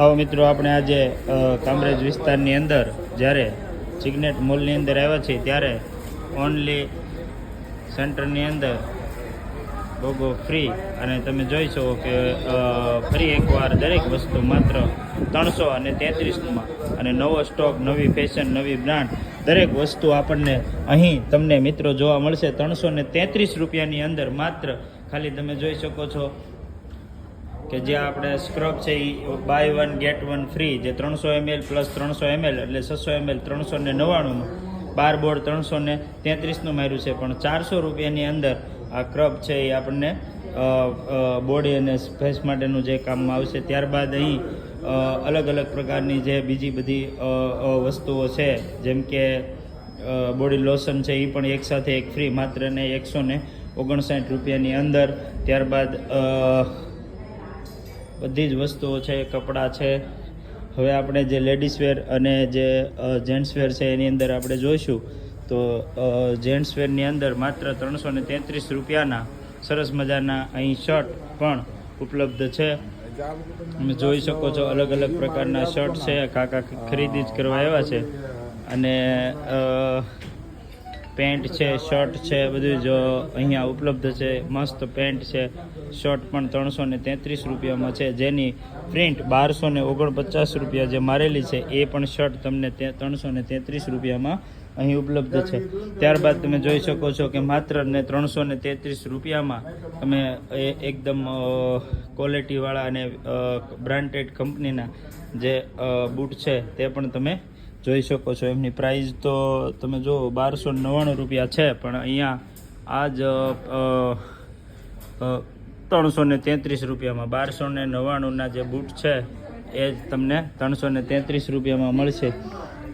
આવો મિત્રો, આપણે આજે કામરેજ વિસ્તારની અંદર જ્યારે સિગ્નેટ મોલની અંદર આવ્યા છીએ, ત્યારે ઓનલી સેન્ટરની અંદર ગોગો ફ્રી અને તમે જોઈ શકો કે ફરી એકવાર દરેક વસ્તુ માત્ર ત્રણસો અને તેત્રીસમાં. અને નવો સ્ટોક નવી ફેશન નવી બ્રાન્ડ દરેક વસ્તુ આપણને અહીં તમને મિત્રો જોવા મળશે. ત્રણસો ને તેત્રીસ રૂપિયાની અંદર માત્ર ખાલી તમે જોઈ શકો છો કે જે આપણે સ્ક્રબ છે એ buy one get one free જે ત્રણસો એમએલ પ્લસ ત્રણસો એમએલ એટલે છસો એમએલ ત્રણસો ને નવ્વાણુંમાં બાર બોર્ડ ત્રણસો ને તેત્રીસનું માર્યું છે. પણ ચારસો રૂપિયાની અંદર આ ક્રબ છે એ આપણને બોડી અને ફેસ માટેનું જે કામમાં આવશે. ત્યારબાદ અહીં અલગ અલગ પ્રકારની જે બીજી બધી વસ્તુઓ છે, જેમ કે બોડી લોશન છે એ પણ એકસાથે એક ફ્રી માત્ર ને એકસો ને ઓગણસાઠ રૂપિયાની અંદર. ત્યારબાદ બધી જ વસ્તુઓ છે, કપડાં છે. હવે આપણે જે લેડીઝ વેર અને જે જેન્ટ્સ વેર છે એની અંદર આપણે જોઈશું, તો જેન્ટ્સ વેરની અંદર માત્ર ત્રણસો ને તેત્રીસ રૂપિયાના સરસ મજાના અહીં શર્ટ પણ ઉપલબ્ધ છે. તમે જોઈ શકો છો અલગ અલગ પ્રકારના શર્ટ છે, કાકા ખરીદી જ કરવા આવ્યા છે. અને પેન્ટ છે, શર્ટ છે, બધું જ અહીંયા ઉપલબ્ધ છે, મસ્ત પેન્ટ છે. શર્ટ પણ ત્રણસો ને તેત્રીસ રૂપિયામાં છે. જેની પ્રિન્ટ બારસો ને ઓગણપચાસ રૂપિયા જે મારેલી છે, એ પણ શર્ટ તમને તે ત્રણસો ને તેત્રીસ રૂપિયામાં અહીં ઉપલબ્ધ છે. ત્યારબાદ તમે જોઈ શકો છો કે માત્ર ને ત્રણસો ને તેત્રીસ રૂપિયામાં તમે એકદમ ક્વોલિટીવાળા અને બ્રાન્ડેડ કંપનીના જે બૂટ છે, તે પણ તમે જોઈ શકો છો. એમની પ્રાઇસ તો તમે જુઓ, બારસો નવ્વાણું રૂપિયા છે, પણ અહીંયા આ જ ત્રણસો ને તેત્રીસ રૂપિયામાં બારસો ને નવ્વાણુંના જે બૂટ છે, એ જ તમને ત્રણસો ને તેત્રીસ રૂપિયામાં મળશે.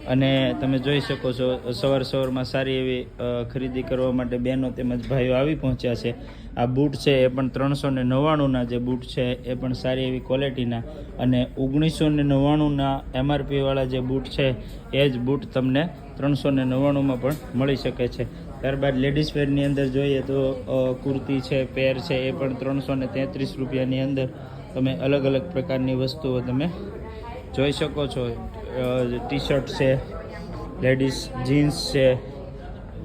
અને તમે જોઈ શકો છો, સવાર સવારમાં સારી એવી ખરીદી કરવા માટે બહેનો તેમજ ભાઈઓ આવી પહોંચ્યા છે. આ બૂટ છે એ પણ ત્રણસો ને નવ્વાણુંના જે બૂટ છે એ પણ સારી એવી ક્વોલિટીના અને ઓગણીસો ને નવ્વાણુંના એમઆરપીવાળા જે બૂટ છે એ જ બૂટ તમને ત્રણસો ને નવ્વાણુંમાં પણ મળી શકે છે. ત્યારબાદ લેડીઝ વેરની અંદર જોઈએ તો કુર્તી છે, પેર છે એ પણ ત્રણસો ને તેત્રીસ રૂપિયાની અંદર તમે અલગ અલગ પ્રકારની વસ્તુઓ તમે જોઈ શકો છો ટી શર્ટ છે લેડીઝ જીન્સ છે,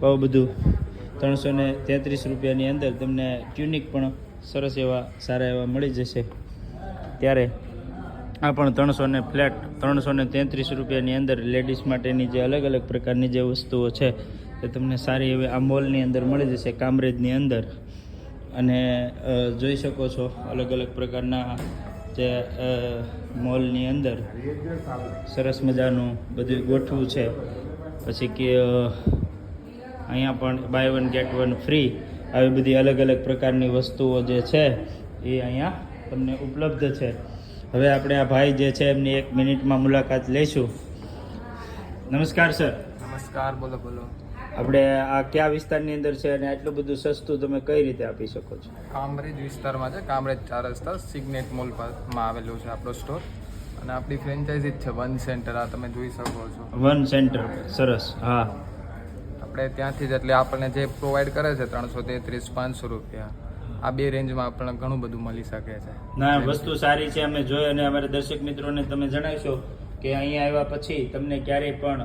બહુ બધું. ત્રણસો ને તેત્રીસ રૂપિયાની અંદર તમને ટ્યુનિક પણ સરસ એવા, સારા એવા મળી જશે. ત્યારે આ પણ ત્રણસો ને ફ્લેટ ત્રણસો ને તેત્રીસ રૂપિયાની અંદર લેડીઝ માટેની જે અલગ અલગ પ્રકારની જે વસ્તુઓ છે તે તમને સારી એવી આ મોલની અંદર મળી જશે, કામરેજની અંદર. અને જોઈ શકો છો અલગ અલગ પ્રકારના જે મોલની અંદર સરસ મજાનું બધું ગોઠવું છે. પછી કે અહીંયા પણ buy one get one free આવી બધી અલગ અલગ પ્રકારની વસ્તુઓ જે છે એ અહીંયા તમને ઉપલબ્ધ છે. હવે આપણે આ ભાઈ જે છે એમની એક મિનિટમાં મુલાકાત લઈશું. નમસ્કાર, સર. નમસ્કાર, બોલો બોલો. આપણે આ કયા વિસ્તારની અંદર છે અને આટલું બધું સસ્તું તમે કઈ રીતે આપી શકો છો? કામરેજ વિસ્તારમાં છે કામરેજ ચાર રસ્તા સિગ્નેટ મોલમાં આવેલું છે આપણો સ્ટોર. અને આપણી ફ્રેન્ચાઇઝી જ છે વન સેન્ટર આ તમે જોઈ શકો છો. વન સેન્ટર સરસ હા. આપણે ત્યાંથી જ એટલે આપણને જે પ્રોવાઈડ કરે છે ત્રણસો તેત્રીસ પાંચસો રૂપિયા. આ બે રેન્જમાં આપણને ઘણું બધું મળી શકે છે. ના વસ્તુ સારી છે અમે જોઈ અને અમારા દર્શક મિત્રોને તમે જણાવશો. કે અહીંયા આવ્યા પછી તમને ક્યારેય પણ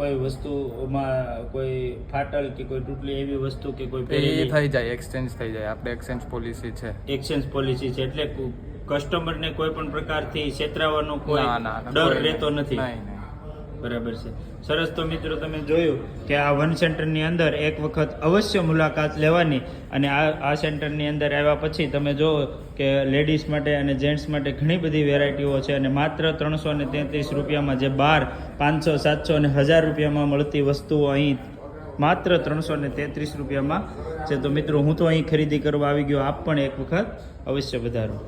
કોઈ વસ્તુમાં કોઈ ફાટલ કે કોઈ તૂટલી એવી વસ્તુ કે કોઈ થઈ જાય એક્સચેન્જ થઈ જાય. આપણે એક્સચેન્જ પોલિસી છે. એક્સચેન્જ પોલિસી છે. એટલે કસ્ટમરને કોઈ પણ પ્રકારથી છેતરાવાનો કોઈ ડર રહેતો નથી. બરાબર છે. સરસ તો મિત્રો તમે જોયું કે આ વન સેન્ટરની અંદર એક વખત અવશ્ય મુલાકાત લેવાની અને આ આ સેન્ટરની અંદર આવ્યા પછી તમે જુઓ કે લેડીઝ માટે અને જેન્ટ્સ માટે ઘણી બધી વેરાયટીઓ છે અને માત્ર ત્રણસો ને તેત્રીસ રૂપિયામાં જે બાર, પાંચસો, સાતસો અને હજાર રૂપિયામાં મળતી વસ્તુઓ અહીં માત્ર ત્રણસો ને તેત્રીસ રૂપિયામાં છે. તો મિત્રો, હું તો અહીં ખરીદી કરવા આવી ગયો. આપ પણ એક વખત અવશ્ય વધારો.